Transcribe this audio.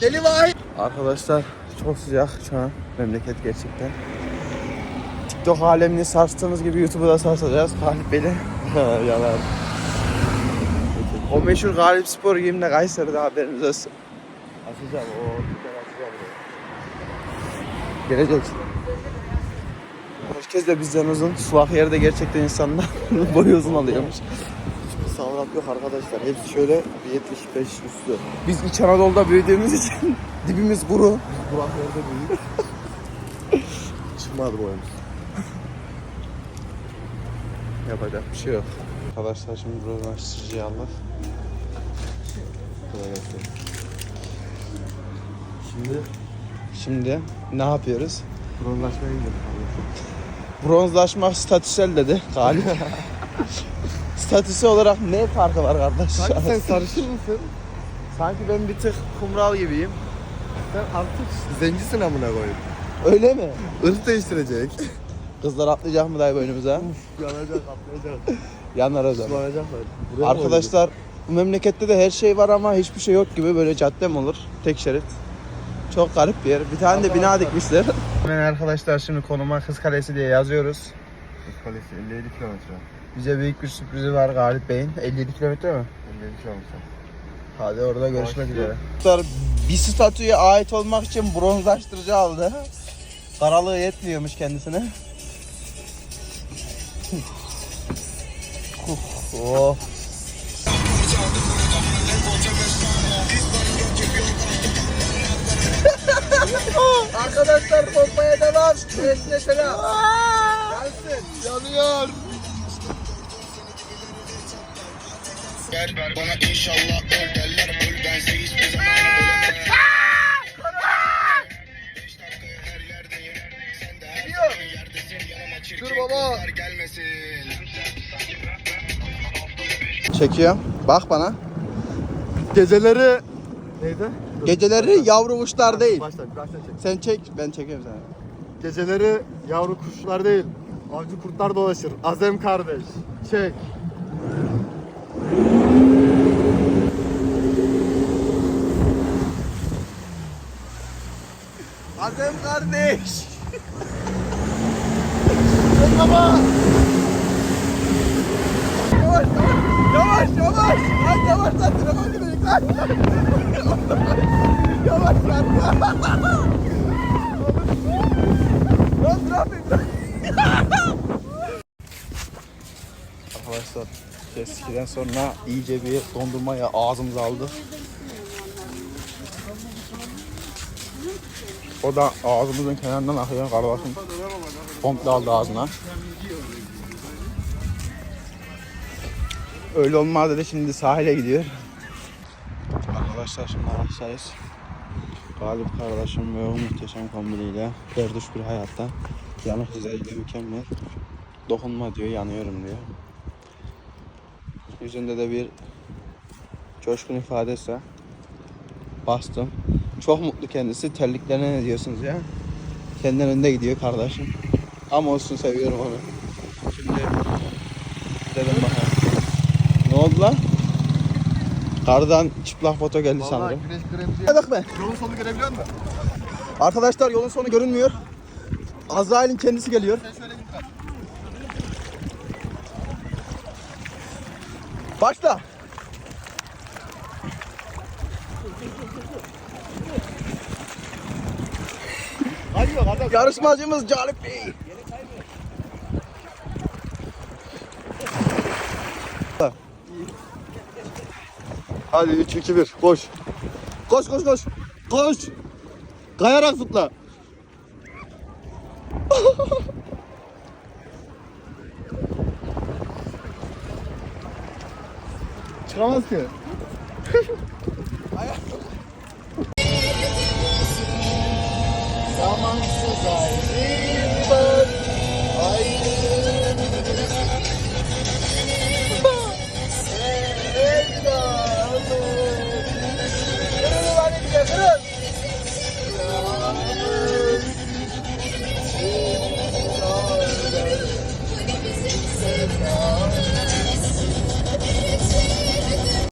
Deli Vahit. Arkadaşlar çok sıcak şu an memleket gerçekten. TikTok alemini sarstığımız gibi YouTube'u da sarsacağız. Galip Bey'le. Yalan. O meşhur Galip Spor giyiminde Kayseri'de haberiniz olsun. Açacağım o. Gelecek. Herkes de bizden uzun. Sulak yerde gerçekten insanlar boyu uzun alıyormuş. Sağlam yok arkadaşlar. Hepsi şöyle 75 üstü. Biz İç Anadolu'da büyüdüğümüz için dibimiz kuru. Burak yerde büyük. Çıkmadı boyumuz. Yapacak bir şey yok. Arkadaşlar şimdi bronzlaştırıcıyı aldık. Kolay gelsin. Şimdi Şimdi ne yapıyoruz? bronzlaşmaya gidelim. Bronzlaşmak statüsel dedi Galip. Statüsü olarak ne farkı var kardeş? Sanki sen sarışın mısın? Sanki ben bir tık kumral gibiyim. Sen artık zencisin amına koyayım. Öyle mi? Irk değiştirecek. Kızlar atlayacak mı dayı boynumuza? Yanacak, atlayacak. Yanar o zaman. Sulanacaklar. Buraya Arkadaşlar bu memlekette de her şey var ama hiçbir şey yok gibi böyle cadde mi olur? Tek şerit. Çok garip bir yer. Bir tane de bina dikmişler. Hemen arkadaşlar şimdi konuma Kız Kalesi diye yazıyoruz. koyduk? Kalesi 57 kilometre. Bize büyük bir sürprizi var Galip Bey'in. 57 kilometre mi? 57 kilometre. Hadi orada görüşmek üzere. Arkadaşlar bir statüye ait olmak için bronzlaştırıcı aldı. Karalığı yetmiyormuş kendisine. oh. Arkadaşlar pompaya devam. Resme selam. Gelsin. Yanıyor. Ver ver bana inşallah öl derler öl bense hiçbir zaman Dur baba. Çekiyorum. Bak bana. Geceleri... Neydi? Geceleri yavru kuşlar değil. Başla, başla çek. Sen çek, ben çekiyorum sana. Geceleri yavru kuşlar değil, avcı kurtlar dolaşır. Azem kardeş, çek. Adem kardeş. Baba! Yavaş yavaş yavaş yavaş. Lan yavaş lan telefon gidelim lan. yavaş lan. Lan trafik. Arkadaşlar keskiden sonra iyice bir dondurmaya ağzımıza aldı. O da ağzımızın kenarından akıyor kardeşim. Komple aldı ağzına. Öyle olmaz dedi şimdi sahile gidiyor. Arkadaşlar şimdi araçtayız. Galip kardeşim ve o muhteşem kombiniyle berduş bir hayatta. Yanık güzelliği mükemmel. Dokunma diyor, yanıyorum diyor. Yüzünde de bir coşkun ifadesi. Bastım. Çok mutlu kendisi. Terliklerine ne diyorsunuz ya? Kendinden önde gidiyor kardeşim. Ama olsun seviyorum onu. Şimdi gidelim bakalım. Ne oldu lan? Kardan çıplak foto geldi Vallahi sanırım. güneş kremci. Hadi bak be. Yolun sonu görebiliyor musun? Arkadaşlar yolun sonu görünmüyor. Azrail'in kendisi geliyor. Sen şöyle git bak. Başla. Yarışmacımız Galip Bey. Hadi 3 2 1 koş. Koş koş koş. Koş. Kayarak zıpla. Çıkamaz ki.